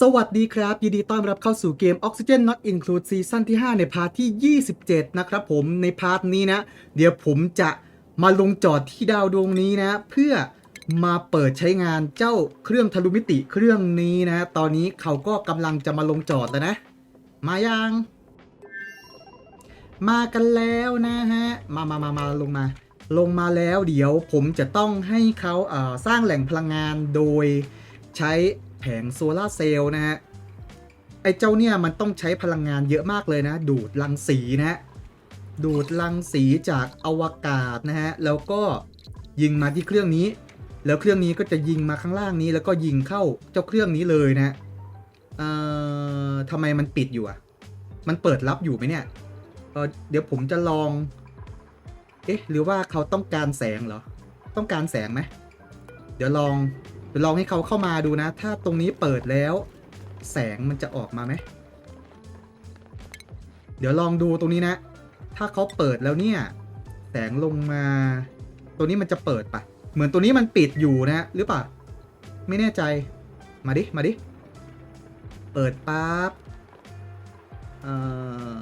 สวัสดีครับ ยินดีต้อนรับเข้าสู่เกม Oxygen Not Include ซีซั่นที่ 5 ในพาร์ทที่ 27 นะครับผมในพาร์ทนี้นะ เดี๋ยวผมจะมาลงจอดที่ดาวดวงนี้นะ เพื่อมาเปิดใช้งานเจ้าเครื่องทะลุมิติเครื่องนี้นะ ตอนนี้เขาก็กำลังจะมาลงจอดแล้วนะ มายัง มากันแล้วนะฮะ มามามามาลงมา ลงมาแล้วเดี๋ยวผมจะต้องให้เขาเสร้างแหล่งพลังงานโดยใช้ ผงโซลาร์เซลล์นะฮะ ไอ้เจ้าเนี่ยมันต้องใช้พลังงานเยอะมากเลยนะ ดูดรังสีนะฮะ ดูดรังสีจากอวกาศนะฮะ แล้วก็ยิงมาที่เครื่องนี้ แล้วเครื่องนี้ก็จะยิงมาข้างล่างนี้ แล้วก็ยิงเข้าเจ้าเครื่องนี้เลยนะเอ่อทำไมมันปิดอยู่อะมันเปิดรับอยู่ไหมเนี่ยเออเดี๋ยวผมจะลอง เอ๊ะ หรือว่าเขาต้องการแสงเหรอ ต้องการแสงไหม เดี๋ยวลอง ดี๋ยวลองให้เขาเข้ามาดูนะ ถ้าตรงนี้เปิดแล้ว แสงมันจะออกมาไหม เดี๋ยวลองดูตรงนี้นะ ถ้าเขาเปิดแล้วเนี่ย แสงลงมา ตัวนี้มันจะเปิดปะเหมือนตัวนี้มันปิดอยู่นะ หรือเปล่า ไม่แน่ใจ มาดิ มาดิ เปิดปั๊บ เอ่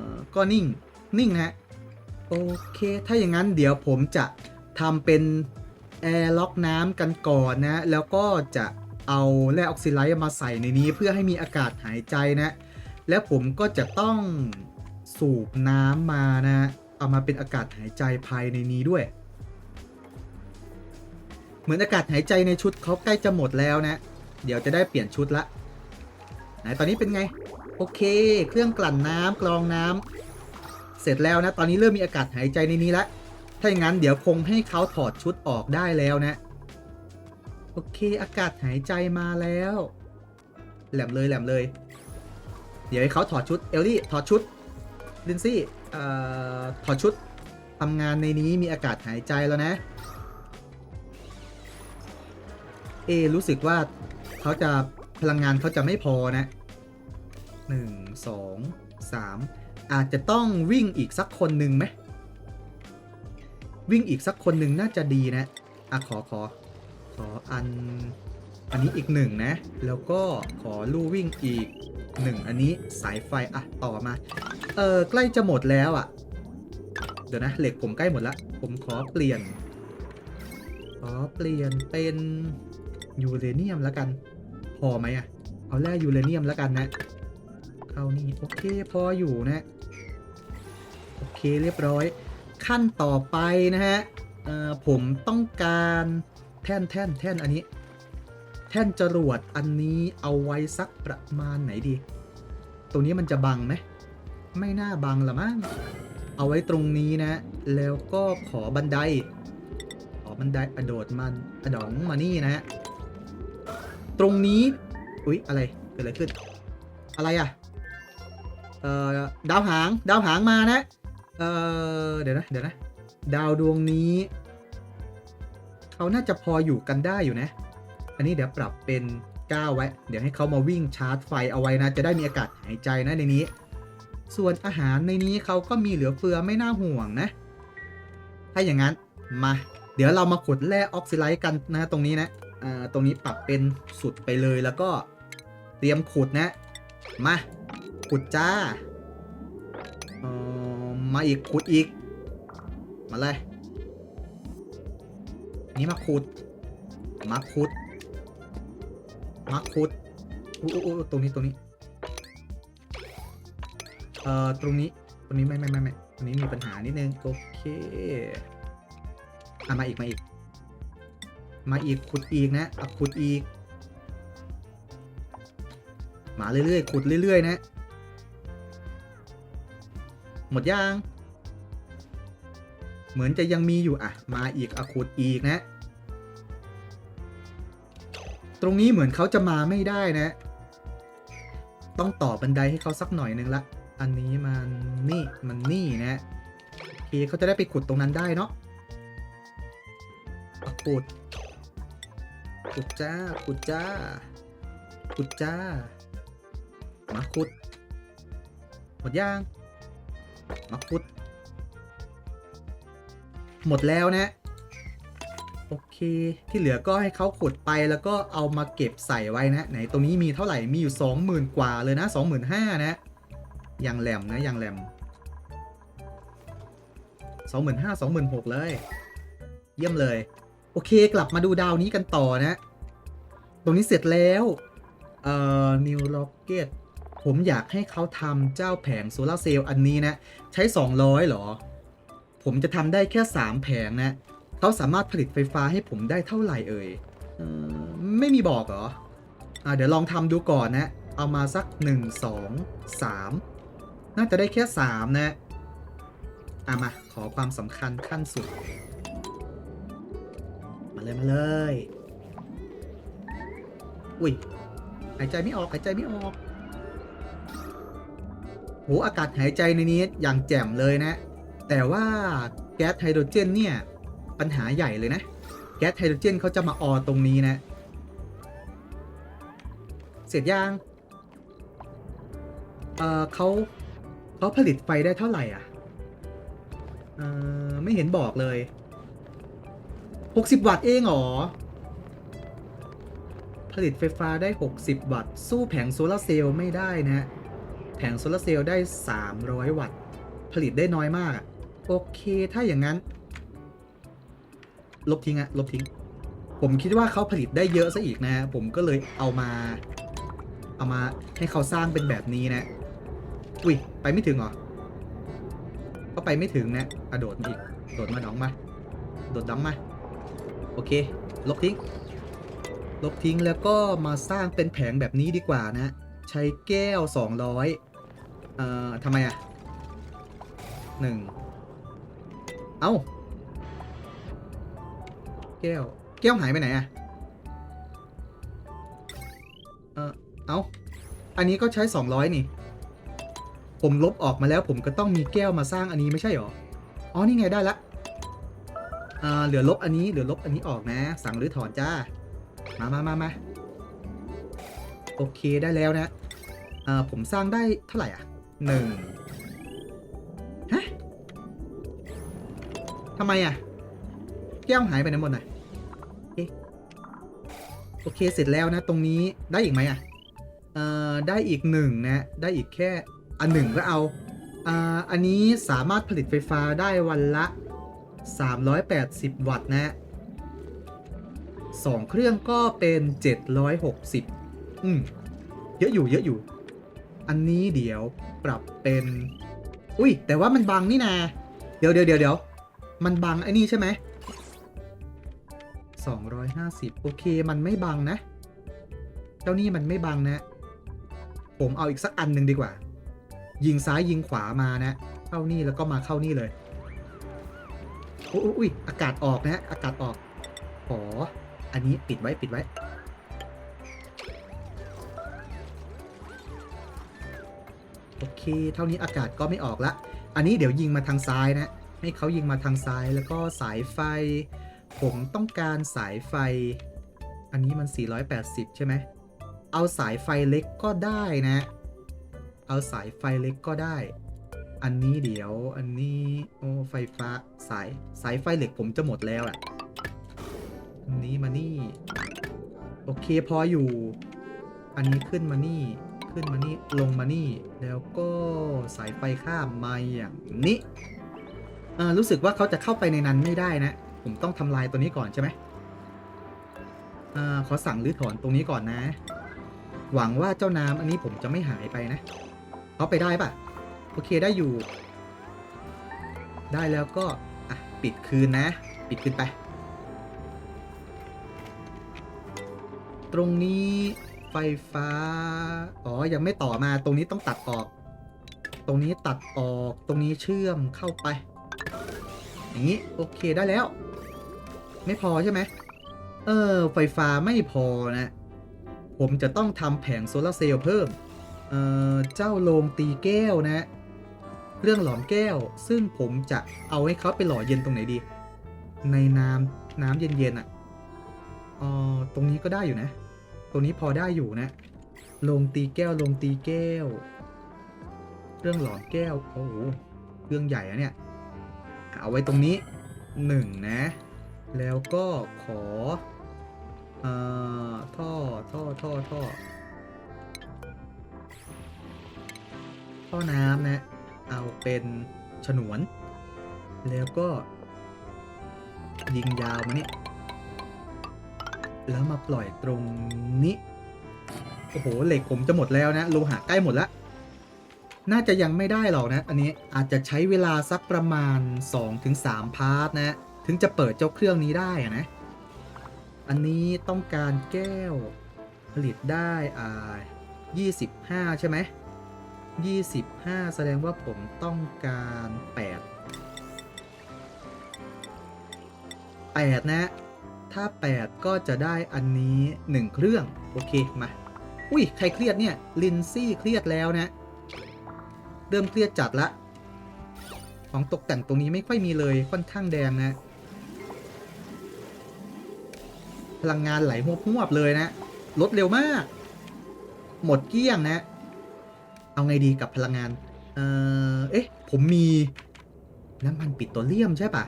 อ ก็นิ่ง นิ่งนะฮะโอเค ถ้าอย่างนั้นเดี๋ยวผมจะทำเป็น แอร์ล็อกน้ำกันก่อนนะ แล้วก็จะเอาแร่ออกซิไลท์มาใส่ในนี้เพื่อให้มีอากาศหายใจนะ แล้วผมก็จะต้องสูบน้ำมานะ เอามาเป็นอากาศหายใจภายในนี้ด้วย เหมือนอากาศหายใจในชุดเขาใกล้จะหมดแล้วนะ เดี๋ยวจะได้เปลี่ยนชุดละไหนตอนนี้เป็นไง โอเค เครื่องกลั่นน้ำกรองน้ำเสร็จแล้วนะ ตอนนี้เริ่มมีอากาศหายใจในนี้แล้ว ถ้าอย่างนั้นเดี๋ยวคงให้เขาถอดชุดออกได้แล้วนะ โอเค อากาศหายใจมาแล้ว แหลมเลยแหลมเลย เดี๋ยวให้เขาถอดชุด เอลลี่ถอดชุด ลินซี่เอ่อถอดชุดทำงานในนี้มีอากาศหายใจแล้วนะ เอ รู้สึกว่าเขาจะพลังงานเขาจะไม่พอนะหนึ่งสองสามอาจจะต้องวิ่งอีกสักคนหนึ่งไหม วิ่งอีกสักคนหนึ่งน่าจะดีนะอะขอขอขออัน อันนี้อีกหนึ่งนะ แล้วก็ขอลู่วิ่งอีกหนึ่งอันนี้สายไฟอะต่อมา เออใกล้จะหมดแล้วอะ เดี๋ยวนะเหล็กผมใกล้หมดละผมขอเปลี่ยน ขอเปลี่ยนเป็นยูเรเนียมแล้วกัน พอไหมอะ เอาแร่ยูเรเนียมแล้วกันนะ เข้านี่โอเคพออยู่นะ โอเคเรียบร้อย ขั้นต่อไปนะฮะเอ่อผมต้องการแท่นแท่นแท่นอันนี้ แท่นจรวดอันนี้เอาไว้สักประมาณไหนดี ตรงนี้มันจะบังไหมไม่น่าบังละมั้งเอาไว้ตรงนี้นะ แล้วก็ขอบันไดขอบันไดกระโดดมันกระดองมานี่นะฮะตรงนี้ อุ๊ย อะไรเกิดอะไรขึ้น อะไรอะ เอ่อ ดาวหาง ดาวหางมานะ เอ่อเดี๋ยวนะ เดี๋ยวนะ ดาวดวงนี้ เขาน่าจะพออยู่กันได้อยู่นะ อันนี้เดี๋ยวปรับเป็น9ไว้ เดี๋ยวให้เขามาวิ่งชาร์จไฟเอาไว้นะ จะได้มีอากาศหายใจนะในนี้ ส่วนอาหารในนี้เขาก็มีเหลือเฟือไม่น่าห่วงนะ ถ้าอย่างนั้นมา เดี๋ยวเรามาขุดแร่ออกซิไลท์กันนะตรงนี้นะอ่าตรงนี้ปรับเป็นสุดไปเลยแล้วก็เตรียมขุดนะ มา ขุดจ้าออ มาอีกขุดอีก มาเลย นี่มาขุด มาขุด มาขุดอู้อู้ตรงนี้ตรงนี้ เอ่อ ตรงนี้ ตรงนี้ไม่ไม่ไม่ไม่ตรงนี้มีปัญหานิดนึง โอเคอะมาอีกมาอีก มาอีกขุดอีกนะอะขุดอีก มาเรื่อยๆขุดเรื่อยๆ นะ หมดยังเหมือนจะยังมีอยู่อะ มาอีกอะขุดอีกนะ ตรงนี้เหมือนเขาจะมาไม่ได้นะ ต้องต่อบันไดให้เขาสักหน่อยนึงละ อันนี้มันนี่มันนี่นะโอเคเขาจะได้ไปขุดตรงนั้นได้เนาะอะขุด ขุดจ้า ขุดจ้า ขุดจ้า มาขุด หมดยัง มาขุดหมดแล้วนะ โอเค ที่เหลือก็ให้เขาขุดไปแล้วก็เอามาเก็บใส่ไว้นะ ไหนตรงนี้มีเท่าไหร่ มีอยู่ 20,000 กว่าเลยนะ 25,000 นะ ยังแหลมนะ ยังแหลม 25,000 26,000 เลย เยี่ยมเลย โอเค กลับมาดูดาวนี้กันต่อนะ ตรงนี้เสร็จแล้ว เอ่อ New Rocket ผมอยากให้เขาทำเจ้าแผงโซลาร์เซลล์อันนี้นะ ใช้ 200หรอ ผมจะทำได้แค่ 3 แผงนะ เขาสามารถผลิตไฟฟ้าให้ผมได้เท่าไหร่เอ่ยอไม่มีบอกเหรออเดี๋ยวลองทำดูก่อนนะ เอามาสัก 1 2 3 น่าจะได้แค่ 3 นะอะมา ขอความสำคัญขั้นสุด มาเลย มาเลย อุ้ยหายใจไม่ออกหายใจไม่ออก โหอากาศหายใจในนี้อย่างแจ่มเลยนะ แต่ว่าแก๊สไฮโดรเจนเนี่ย ปัญหาใหญ่เลยนะ แก๊สไฮโดรเจนเขาจะมาออตรงนี้นะ เสร็จยังเออเขาเขาผลิตไฟได้เท่าไหร่อะเออไม่เห็นบอกเลย 60 วัตต์เองหรอ ผลิตไฟฟ้าได้ 60 วัตต์ สู้แผงโซลาร์เซลล์ไม่ได้นะ แผงโซลาร์เซลล์ได้ 300 วัตต์ ผลิตได้น้อยมาก โอเค ถ้าอย่างนั้น ลบทิ้งอะลบทิ้ง ผมคิดว่าเขาผลิตได้เยอะซะอีกนะ ผมก็เลยเอามา เอามาให้เขาสร้างเป็นแบบนี้นะ อุ้ย ไปไม่ถึงเหรอ ก็ไปไม่ถึงนะอะโดดมาอีก โดดมาน้องมา โดดดองมา โอเค ลบทิ้ง ลบทิ้งแล้วก็มาสร้างเป็นแผงแบบนี้ดีกว่านะ ใช้แก้ว200เอ่อทำไมอะหนึ่งเอ้า แก้ว แก้วหายไปไหนอะเออเอ้า อันนี้ก็ใช้200นี่ ผมลบออกมาแล้วผมก็ต้องมีแก้วมาสร้างอันนี้ไม่ใช่หรอ อ๋อ นี่ไงได้ละอ่าเหลือลบอันนี้ เหลือลบอันนี้ออกนะ สั่งหรือถอนจ้า มามามามา โอเคได้แล้วนะอ่าผมสร้างได้เท่าไหร่อะหนึ่งฮะทำไมอะ แก้วหายไปไหนหมดน่ะเอ๊ะโอเคเสร็จแล้วนะ ตรงนี้ได้อีกไหมอะเอ่อได้อีกหนึ่งนะ ได้อีกแค่อันหนึ่งก็เอาอ่าอันนี้สามารถผลิตไฟฟ้าได้วันละ 380 วัตต์นะสองเครื่องก็เป็น 760 อืมเยอะอยู่เยอะอยู่ อันนี้เดี๋ยวปรับเป็น อุ้ย แต่ว่ามันบังนี่นาเดี๋ยวเดี๋ยวเดี๋ยวเดี๋ยวมันบังไอ้นี่ใช่ไหม250โอเคมันไม่บังนะ เจ้านี่มันไม่บังนะ ผมเอาอีกสักอันหนึ่งดีกว่า ยิงซ้ายยิงขวามานะ เข้านี่แล้วก็มาเข้านี่เลยอยอยอุ้ยอากาศออกนะ อากาศออกขออันนี้ปิดไว้ปิดไว้ โอเค เท่านี้อากาศก็ไม่ออกละ อันนี้เดี๋ยวยิงมาทางซ้ายนะ ให้เขายิงมาทางซ้ายแล้วก็สายไฟ ผมต้องการสายไฟ อันนี้มัน 480 ใช่ไหม เอาสายไฟเล็กก็ได้นะ เอาสายไฟเล็กก็ได้ อันนี้เดี๋ยว อันนี้โอ้ไฟฟ้าสายสายไฟเหล็กผมจะหมดแล้วอะอันนี้มานี่ โอเคพออยู่ อันนี้ขึ้นมานี่ ขึ้นมานี่ลงมานี่ แล้วก็สายไฟข้ามมาอย่างนี้อ่ารู้สึกว่าเขาจะเข้าไปในนั้นไม่ได้นะ ผมต้องทำลายตัวนี้ก่อนใช่ไหมอ่าขอสั่งรื้อถอนตรงนี้ก่อนนะ หวังว่าเจ้าน้ำอันนี้ผมจะไม่หายไปนะเขาไปได้ปะโอเคได้อยู่ ได้แล้วก็อะปิดคืนนะ ปิดคืนไป ตรงนี้ ไฟฟ้า อ๋อ ยังไม่ต่อมา ตรงนี้ต้องตัดออก ตรงนี้ตัดออก ตรงนี้เชื่อมเข้าไป อย่างนี้ โอเคได้แล้ว ไม่พอใช่ไหม เออ ไฟฟ้าไม่พอนะ ผมจะต้องทำแผงโซลาร์เซลล์เพิ่ม เออเจ้าโรงตีแก้วนะเครื่องหลอมแก้ว ซึ่งผมจะเอาให้เขาไปหล่อเย็นตรงไหนดี ในน้ำน้ำเย็นๆอะ่ะ อ๋อ ตรงนี้ก็ได้อยู่นะ ตรงนี้พอได้อยู่นะ ลงตีแก้วลงตีแก้วเครื่องหลอมแก้ว โอ้โหเครื่องใหญ่อะเนี่ย เอาไว้ตรงนี้หนึ่งนะ แล้วก็ขออท่อท่อท่อท่อท่อน้ำนะ เอาเป็นฉนวน แล้วก็ยิงยาวมาเนี่ย แล้วมาปล่อยตรงนี้ โอ้โห เหล็กผมจะหมดแล้วนะ โลหะใกล้หมดแล้วน่าจะยังไม่ได้หรอกนะ อันนี้อาจจะใช้เวลาสักประมาณ 2-3 พาร์ทนะ ถึงจะเปิดเจ้าเครื่องนี้ได้นะ อันนี้ต้องการแก้วผลิตได้อ่า25 ใช่ไหม25 แสดงว่าผมต้องการ 8 8 นะ ถ้า 8 ก็จะได้อันนี้ 1 เครื่อง โอเค มา อุ้ย ใครเครียดเนี่ย ลินซี่เครียดแล้วนะ เริ่มเครียดจัดละ ของตกแต่งตรงนี้ไม่ค่อยมีเลย ค่อนข้างแดงนะ พลังงานไหลหวบๆเลยนะ ลดเร็วมาก หมดเกลี้ยงนะ เอาไงดีกับพลังงาน เออเอ๊ะ ผมมีน้ำมันปิโตรเลียมใช่ปะ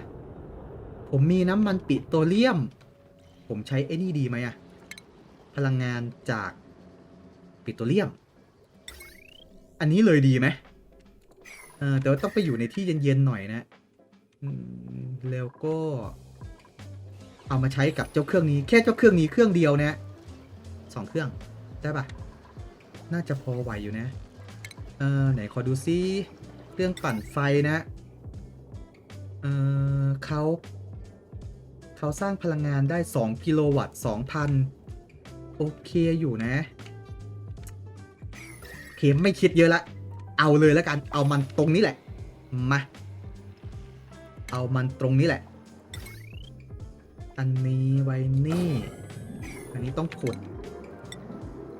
ผมมีน้ำมันปิโตรเลียม ผมใช้ไอ้นี่ดีไหมอะพลังงานจากปิโตรเลียม อันนี้เลยดีไหมเออแต่ว่าต้องไปอยู่ในที่เย็นๆหน่อยนะแล้วก็ เอามาใช้กับเจ้าเครื่องนี้ แค่เจ้าเครื่องนี้เครื่องเดียวนะสองเครื่องได้ปะน่าจะพอไหวอยู่นะ เออไหนขอดูซิเรื่องปั่นไฟนะ เออเขา เขาสร้างพลังงานได้ 2 กิโลวัตต์2,000 โอเคอยู่นะโอเคไม่คิดเยอะละ เอาเลยแล้วกัน เอามันตรงนี้แหละ มา เอามันตรงนี้แหละ อันนี้ไว้นี่ อันนี้ต้องขุด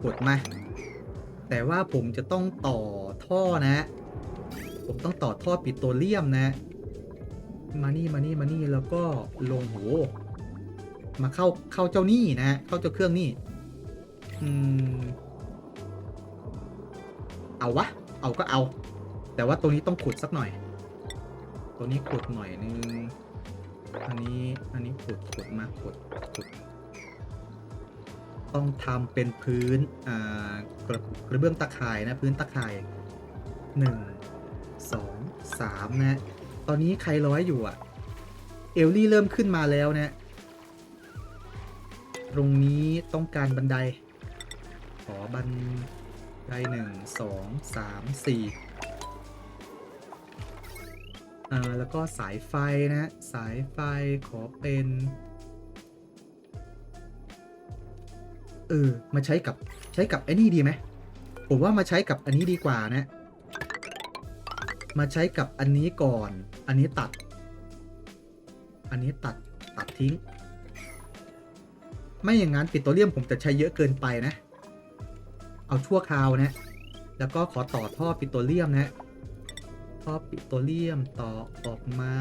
ขุดมา แต่ว่าผมจะต้องต่อท่อนะ ผมต้องต่อท่อปิโตรเลียมนะ มานี่มานี่มานี่แล้วก็ลงโหมาเข้าเข้าเจ้านี่นะเข้าเจ้าเครื่องนี่อืมเอาวะ เอาก็เอา แต่ว่าตัวนี้ต้องขุดสักหน่อย ตัวนี้ขุดหน่อยนึงอันนี้อันนี้ขุดขุดมาขุดขุด ต้องทำเป็นพื้นอ่ากระกระเบื้องตะข่ายนะ พื้นตะข่ายหนึ่งสองสามนะ ตอนนี้ใครร้อยอยู่อะ เอลลี่เริ่มขึ้นมาแล้วนะ ตรงนี้ต้องการบันได ขอบันไดหนึ่งสองสามสี่อ่าแล้วก็สายไฟนะ สายไฟขอเป็นเออมาใช้กับใช้กับไอ้นี่ดีไหมผมว่ามาใช้กับอันนี้ดีกว่านะ มาใช้กับอันนี้ก่อน อันนี้ตัด อันนี้ตัดตัดทิ้ง ไม่อย่างนั้นปิโตรเลียมผมจะใช้เยอะเกินไปนะ เอาชั่วคราวนะ แล้วก็ขอต่อท่อปิโตรเลียมนะ ท่อปิโตรเลียมต่อออกมา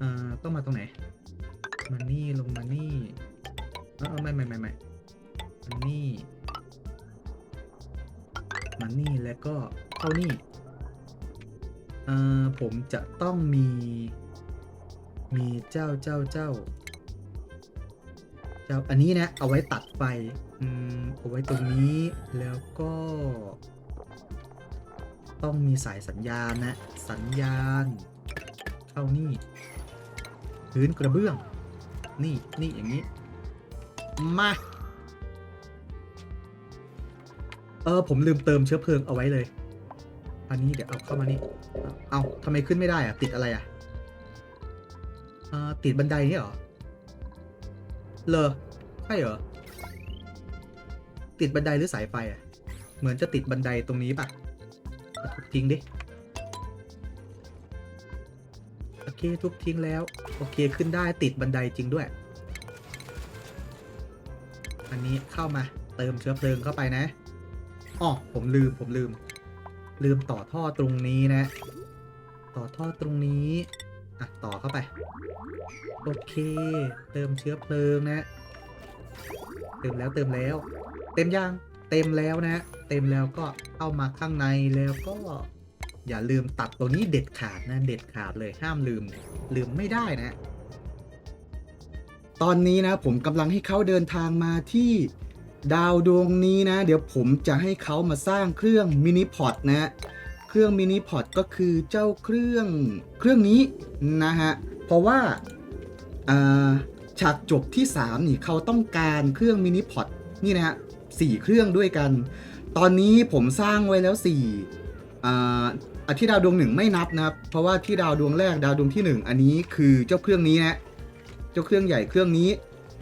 อ่าต้องมาตรงไหน มานี่ลงมานี่ ออไม่ไม่ไม่ไม่มานี่มานี่แล้วก็เข้านี่เอ่อผมจะต้องมี มีเจ้าเจ้าเจ้า เจ้าอันนี้นะเอาไว้ตัดไฟอืมเอาไว้ตรงนี้แล้วก็ ต้องมีสายสัญญาณนะ สัญญาณ เข้านี่พื้นกระเบื้อง นี่นี่อย่างนี้ มา เออ ผมลืมเติมเชื้อเพลิงเอาไว้เลย อันนี้เดี๋ยวเอาเข้ามานี่ เอาทำไมขึ้นไม่ได้อะติดอะไรอะเอ่อติดบันไดนี่เหรอ เลอใช่เหรอ ติดบันไดหรือสายไฟอะเหมือนจะติดบันไดตรงนี้ปะทุบทิ้งดิ โอเคทุบทิ้งแล้ว โอเคขึ้นได้ติดบันไดจริงด้วย อันนี้เข้ามาเติมเชื้อเพลิงเข้าไปนะอ๋อผมลืมผมลืม ลืมต่อท่อตรงนี้นะ ต่อท่อตรงนี้อะต่อเข้าไป โอเค เติมเชื้อเพลิงนะ เติมแล้วเติมแล้ว เต็มยังเต็มแล้วนะ เต็มแล้วก็เอามาข้างในแล้วก็อย่าลืมตัดตัวนี้เด็ดขาดนะ เด็ดขาดเลยห้ามลืม ลืมไม่ได้นะ ตอนนี้นะผมกำลังให้เขาเดินทางมาที่ดาวดวงนี้นะ เดี๋ยวผมจะให้เขามาสร้างเครื่องมินิพอตนะเครื่องมินิพอตก็คือเจ้าเครื่องเครื่องนี้นะฮะเพราะว่าฉากจบที่ 3 นี่เขาต้องการเครื่องมินิพอตนี่นะฮะสี่เครื่องด้วยกัน ตอนนี้ผมสร้างไว้แล้ว4อ่าที่ดาวดวงหนึ่งไม่นับนะครับเพราะว่าที่ดาวดวงแรกดาวดวงที่ 1 อันนี้คือเจ้าเครื่องนี้นะ เจ้าเครื่องใหญ่เครื่องนี้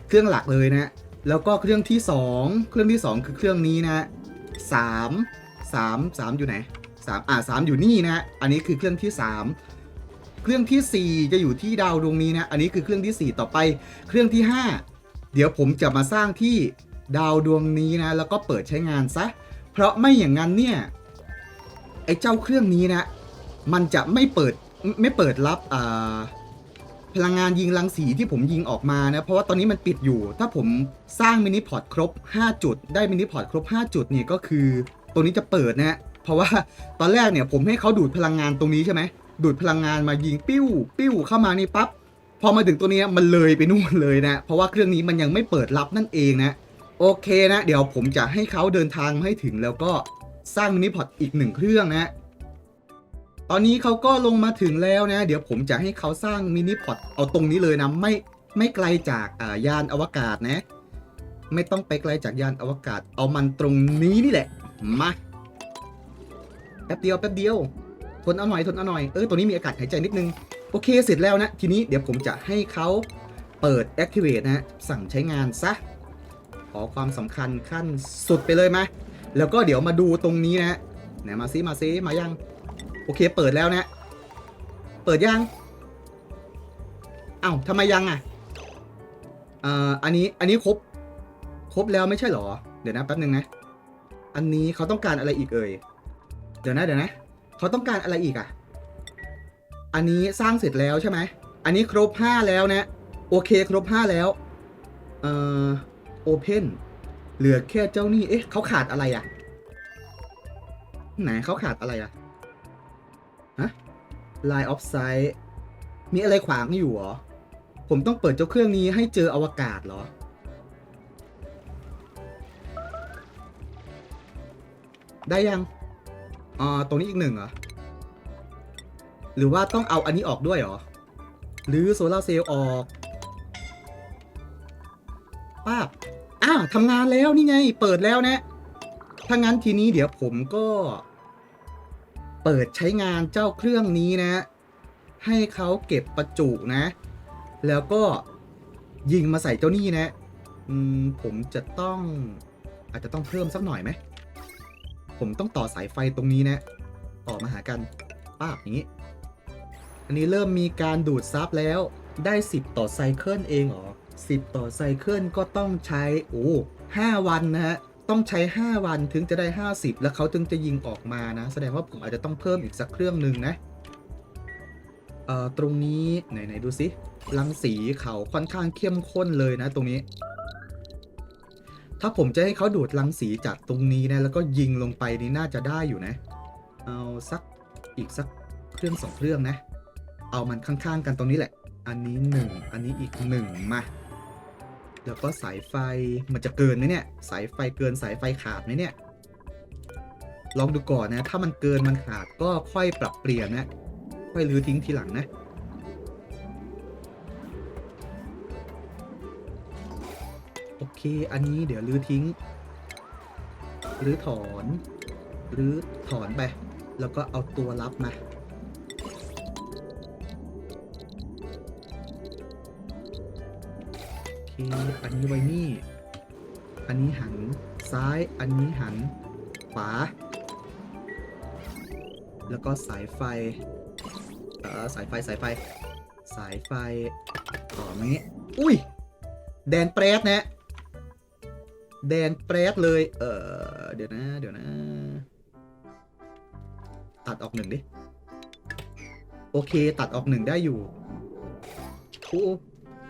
เครื่องหลักเลยนะแล้วก็เครื่องที่ 2 เครื่องที่ 2 คือเครื่องนี้นะสามสามสามอยู่ไหนสามอ่าสามอยู่นี่นะอันนี้คือเครื่องที่ 3 เครื่องทีสี่ 4 จะอยู่ที่ดาวดวงนี้นะอันนี้คือเครื่องที่ 4 ต่อไป เครื่องที่ 5 เดี๋ยวผมจะมาสร้างที่ดาวดวงนี้นะ แล้วก็เปิดใช้งานซะ เพราะไม่อย่างนั้นเนี่ยไอ้เจ้าเครื่องนี้นะ มันจะไม่เปิดไม่เปิดรับอ่า พลังงานยิงรังสีที่ผมยิงออกมานะเพราะว่าตอนนี้มันปิดอยู่ ถ้าผมสร้างมินิพอร์ตครบ 5 จุด ได้มินิพอร์ตครบ 5 จุดเนี่ยก็คือตัวนี้จะเปิดนะเพราะว่าตอนแรกเนี่ยผมให้เขาดูดพลังงานตรงนี้ใช่ไหมดูดพลังงานมายิงปิ้วปิ้วเข้ามานี่ปั๊บพอมาถึงตัวนี้มันเลยไปนู่นเลยนะเพราะว่าเครื่องนี้มันยังไม่เปิดรับนั่นเองนะโอเคนะ เดี๋ยวผมจะให้เขาเดินทางมาให้ถึงแล้วก็สร้างมินิพอร์ตอีกหนึ่งเครื่องนะ ตอนนี้เขาก็ลงมาถึงแล้วนะ เดี๋ยวผมจะให้เขาสร้างมินิพอตเอาตรงนี้เลยนะ ไม่ไม่ไกลจากยานอวกาศนะ ไม่ต้องไปไกลจากยานอวกาศ เอามันตรงนี้นี่แหละ มา แป๊บเดียวแป๊บเดียว ทนเอาหน่อยทนเอาหน่อย เออตัวนี้มีอากาศหายใจนิดนึง โอเคเสร็จแล้วนะ ทีนี้เดี๋ยวผมจะให้เขาเปิด activate นะ สั่งใช้งานซะ ขอความสำคัญขั้นสุดไปเลยไหมแล้วก็เดี๋ยวมาดูตรงนี้นะไหนมาซิมาซิมายัง โอเค เปิดแล้วนะ เปิดยังเอ้าทำไมยังอะเอ่ออันนี้อันนี้ครบ ครบแล้วไม่ใช่หรอ เดี๋ยวนะแป๊บนึงนะ อันนี้เขาต้องการอะไรอีกเอ่ย เดี๋ยวนะเดี๋ยวนะเขาต้องการอะไรอีกอะ อันนี้สร้างเสร็จแล้วใช่ไหม อันนี้ครบห้าแล้วนะ โอเคครบห้าแล้ว เอ่อโอเพนเหลือแค่เจ้านี่ เอ๊ะเขาขาดอะไรอะ ไหนเขาขาดอะไรอะฮะ Line of Sight มีอะไรขวางอยู่เหรอ ผมต้องเปิดเจ้าเครื่องนี้ให้เจออวกาศเหรอ ได้ยังอ่าตรงนี้อีกหนึ่งเหรอ หรือว่าต้องเอาอันนี้ออกด้วยเหรอ หรือโซลาร์เซลล์ออกป้าบอ้าวทำงานแล้วนี่ไง เปิดแล้วนะ ถ้างั้นทีนี้เดี๋ยวผมก็ เปิดใช้งานเจ้าเครื่องนี้นะ ให้เขาเก็บประจุนะ แล้วก็ยิงมาใส่เจ้านี่นะมผมจะต้องอาจจะต้องเพิ่มสักหน่อยไหม ผมต้องต่อสายไฟตรงนี้นะ ต่อมาหากันป้าบนี้ อันนี้เริ่มมีการดูดซับแล้วได้ 10 ต่อไซเคิลเองเหรอ 10 ต่อไซเคิลก็ต้องใช้ โอ้5วันนะฮะ ต้องใช้ 5 วันถึงจะได้ 50 แล้วเขาถึงจะยิงออกมานะ แสดงว่าผมอาจจะต้องเพิ่มอีกสักเครื่องหนึ่งนะเอ่อตรงนี้ไหนไหนดูสิรังสีเขาค่อนข้างเข้มข้นเลยนะ ตรงนี้ ถ้าผมจะให้เขาดูดรังสีจากตรงนี้นะ แล้วก็ยิงลงไปนี่น่าจะได้อยู่นะ เอาสักอีกสักเครื่องสองเครื่องนะ เอามันข้างๆกันตรงนี้แหละ อันนี้หนึ่งอันนี้อีกหนึ่งมา แล้วก็สายไฟมันจะเกินไหมเนี่ย สายไฟเกินสายไฟขาดไหมเนี่ย ลองดูก่อนนะ ถ้ามันเกินมันขาดก็ค่อยปรับเปลี่ยนนะ ค่อยรื้อทิ้งทีหลังนะโอเค อันนี้เดี๋ยวรื้อทิ้งหรือถอนหรือถอนไป แล้วก็เอาตัวรับมา โอเคอันนี้ไว้นี่ อันนี้หันซ้าย อันนี้หันขวา แล้วก็สายไฟ เอ่อ สายไฟ สายไฟ สายไฟ ต่อมานี้อุ้ย แดนแปรดนะ แดนแปรดเลย เออเดี๋ยวนะ เดี๋ยวนะ ตัดออกหนึ่งดิ โอเค ตัดออกหนึ่งได้อยู่โอ้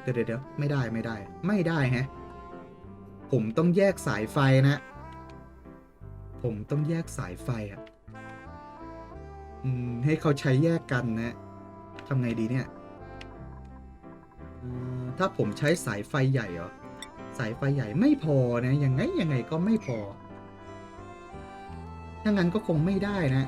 เดี๋ยวเดี๋ยวไม่ได้ไม่ได้ ไม่ได้ฮะ ผมต้องแยกสายไฟนะ ผมต้องแยกสายไฟอะอืมให้เขาใช้แยกกันนะทำไงดีเนี่ยอืมถ้าผมใช้สายไฟใหญ่เหรอ สายไฟใหญ่ไม่พอนะยังไงยังไงก็ไม่พอถ้างั้นก็คงไม่ได้นะ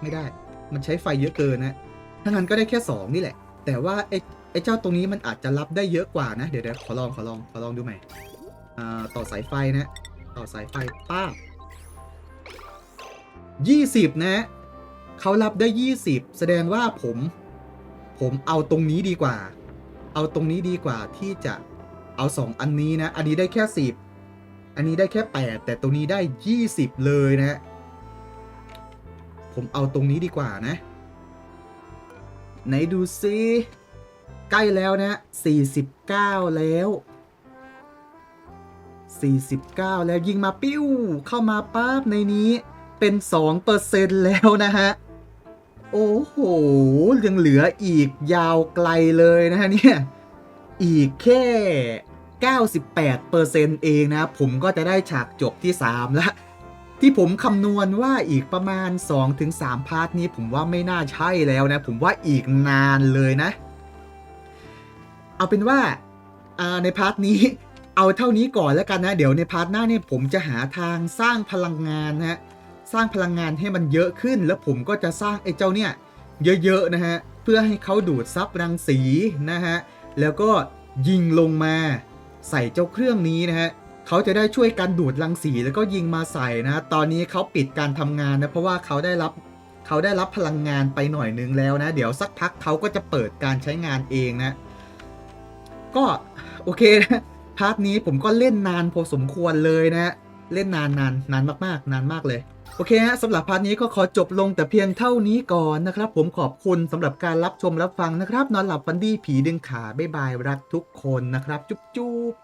ไม่ได้ มันใช้ไฟเยอะเกินนะถ้างั้นก็ได้แค่สองนี่แหละ แต่ว่าไอ้ ไอ้เจ้าตรงนี้มันอาจจะรับได้เยอะกว่านะ เดี๋ยวเดี๋ยวขอลองขอลองขอลองดูใหม่อ่าต่อสายไฟนะ ต่อสายไฟป้าบยี่สิบนะเขารับได้ยี่สิบแสดงว่าผม ผมเอาตรงนี้ดีกว่า เอาตรงนี้ดีกว่าที่จะเอาสองอันนี้นะ อันนี้ได้แค่สิบอันนี้ได้แค่แปดแต่ตรงนี้ได้ยี่สิบเลยนะ ผมเอาตรงนี้ดีกว่านะ ไหนดูซิ ใกล้แล้วนะ49 แล้ว 49 แล้วยิงมาปิ้ว เข้ามาปั๊บในนี้เป็น2%แล้วนะฮะ โอ้โห ยังเหลืออีกยาวไกลเลยนะฮะเนี่ย อีกแค่ 98%เองนะ ผมก็จะได้ฉากจบที่ 3ล้วที่ผมคำนวณว่าอีกประมาณ 2-3 พาร์ทนี้ผมว่าไม่น่าใช่แล้วนะ ผมว่าอีกนานเลยนะ เอาเป็นว่าในพาร์ทนี้เอาเท่านี้ก่อนแล้วกันนะ เดี๋ยวในพาร์ทหน้าเนี่ยผมจะหาทางสร้างพลังงานนะฮะสร้างพลังงานให้มันเยอะขึ้น แล้วผมก็จะสร้างไอ้เจ้าเนี่ยเยอะๆนะฮะเพื่อให้เขาดูดซับรังสีนะฮะแล้วก็ยิงลงมาใส่เจ้าเครื่องนี้นะฮะเขาจะได้ช่วยกันดูดรังสีแล้วก็ยิงมาใส่นะ ตอนนี้เขาปิดการทำงานนะเพราะว่าเขาได้รับเขาได้รับพลังงานไปหน่อยนึงแล้วนะ เดี๋ยวสักพักเขาก็จะเปิดการใช้งานเองนะ ก็โอเคนะพาร์ทนี้ผมก็เล่นนานพอสมควรเลยนะ เล่นนานนานนานมากๆ นานมากเลย โอเคฮะสำหรับพาร์ทนี้ก็ขอจบลงแต่เพียงเท่านี้ก่อนนะครับ ผมขอบคุณสำหรับการรับชมรับฟังนะครับ นอนหลับฟันดี้ผีดึงขาบ๊ายบายรักทุกคนนะครับ จุ๊บจุ๊บ